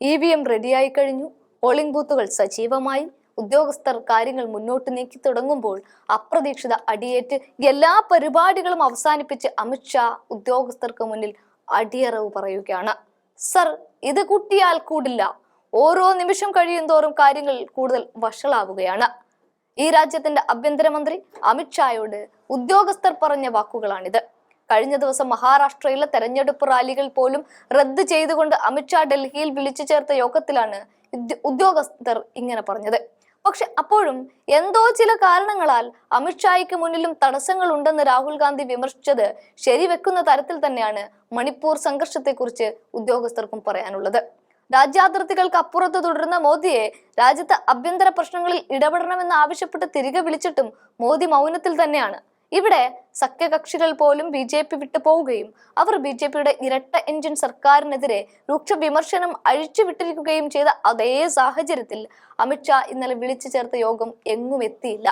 E V M റെഡിയായി കഴിഞ്ഞു. Polling ബൂത്തുകൾ സജീവമായി. ഉദ്യോഗസ്ഥർ കാര്യങ്ങൾ മുന്നോട്ട് നീക്കി തുടങ്ങുമ്പോൾ അപ്രതീക്ഷിത അടിയേറ്റ് എല്ലാ പരിപാടികളും അവസാനിപ്പിച്ച് അമിത്ഷാ ഉദ്യോഗസ്ഥർക്ക് മുന്നിൽ അടിയറവ് പറയുകയാണ്. സർ ഇത് കുട്ടിയാൽ കൂടില്ല. ഓരോ നിമിഷം കഴിയുന്തോറും കാര്യങ്ങൾ കൂടുതൽ വഷളാവുകയാണ്. ഈ രാജ്യത്തിന്റെ ആഭ്യന്തരമന്ത്രി അമിത്ഷായോട് ഉദ്യോഗസ്ഥർ പറഞ്ഞ വാക്കുകളാണിത്. കഴിഞ്ഞ ദിവസം മഹാരാഷ്ട്രയിലെ തെരഞ്ഞെടുപ്പ് റാലികൾ പോലും റദ്ദ് ചെയ്തുകൊണ്ട് അമിത്ഷാ ഡൽഹിയിൽ വിളിച്ചു ചേർത്ത യോഗത്തിലാണ് ഉദ്യോഗസ്ഥർ ഇങ്ങനെ പറഞ്ഞത്. പക്ഷെ അപ്പോഴും എന്തോ ചില കാരണങ്ങളാൽ അമിത്ഷായ്ക്ക് മുന്നിലും തടസ്സങ്ങൾ ഉണ്ടെന്ന് രാഹുൽ ഗാന്ധി വിമർശിച്ചത് ശരിവെക്കുന്ന തരത്തിൽ തന്നെയാണ് മണിപ്പൂർ സംഘർഷത്തെക്കുറിച്ച് ഉദ്യോഗസ്ഥർക്കും പറയാനുള്ളത്. രാജ്യാതിർത്തികൾക്ക് അപ്പുറത്ത് തുടരുന്ന മോദിയെ രാജ്യത്തെ ആഭ്യന്തര പ്രശ്നങ്ങളിൽ ഇടപെടണമെന്ന് ആവശ്യപ്പെട്ട് തിരികെ വിളിച്ചിട്ടും മോദി മൗനത്തിൽ തന്നെയാണ്. ഇവിടെ സഖ്യകക്ഷികൾ പോലും ബി ജെ പി വിട്ടു പോവുകയും അവർ ബി ജെ പിയുടെ ഇരട്ട എഞ്ചിൻ സർക്കാരിനെതിരെ രൂക്ഷ വിമർശനം അഴിച്ചു വിട്ടിരിക്കുകയും ചെയ്ത അതേ സാഹചര്യത്തിൽ അമിത്ഷാ ഇന്നലെ വിളിച്ചു ചേർത്ത യോഗം എങ്ങും എത്തിയില്ല.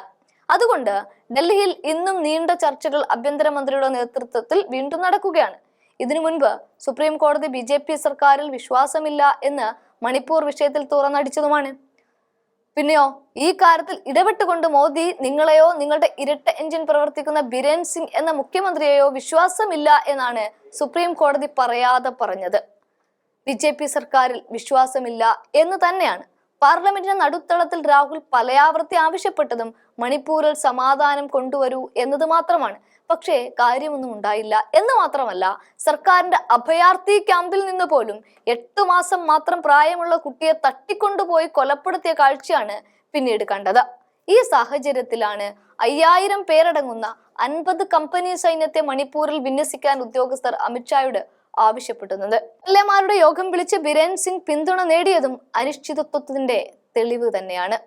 അതുകൊണ്ട് ഡൽഹിയിൽ ഇന്നും നീണ്ട ചർച്ചകൾ ആഭ്യന്തരമന്ത്രിയുടെ നേതൃത്വത്തിൽ വീണ്ടും നടക്കുകയാണ്. ഇതിനു മുൻപ് സുപ്രീം കോടതി ബി സർക്കാരിൽ വിശ്വാസമില്ല എന്ന് മണിപ്പൂർ വിഷയത്തിൽ തുറന്നടിച്ചതുമാണ്. പിന്നെയോ ഈ കാര്യത്തിൽ ഇടപെട്ടുകൊണ്ട് മോദി നിങ്ങളെയോ നിങ്ങളുടെ ഇരട്ട എഞ്ചിൻ പ്രവർത്തിക്കുന്ന ബിരേൻ സിംഗ് എന്ന മുഖ്യമന്ത്രിയെയോ വിശ്വാസമില്ല എന്നാണ് സുപ്രീം കോടതി പറയാതെ പറഞ്ഞത്. ബി സർക്കാരിൽ വിശ്വാസമില്ല എന്ന് തന്നെയാണ്. പാർലമെന്റിന്റെ നടുത്തളത്തിൽ രാഹുൽ പലയാവർത്തി ആവശ്യപ്പെട്ടതും മണിപ്പൂരിൽ സമാധാനം കൊണ്ടുവരൂ എന്നത് മാത്രമാണ്. പക്ഷേ കാര്യമൊന്നും ഉണ്ടായില്ല എന്ന് മാത്രമല്ല സർക്കാരിന്റെ അഭയാർത്ഥി ക്യാമ്പിൽ നിന്ന് പോലും എട്ടു മാസം മാത്രം പ്രായമുള്ള കുട്ടിയെ തട്ടിക്കൊണ്ടുപോയി കൊലപ്പെടുത്തിയ കാഴ്ചയാണ് പിന്നീട് കണ്ടത്. ഈ സാഹചര്യത്തിലാണ് അയ്യായിരം പേരടങ്ങുന്ന അൻപത് കമ്പനി സൈന്യത്തെ മണിപ്പൂരിൽ വിന്യസിക്കാൻ ഉദ്യോഗസ്ഥർ അമിത്ഷായോട് ആവശ്യപ്പെടുന്നത്. എൽ എമാരുടെ യോഗം വിളിച്ച് ബിരേൻ സിംഗ് പിന്തുണ നേടിയതും അനിശ്ചിതത്വത്തിന്റെ തെളിവ് തന്നെയാണ്.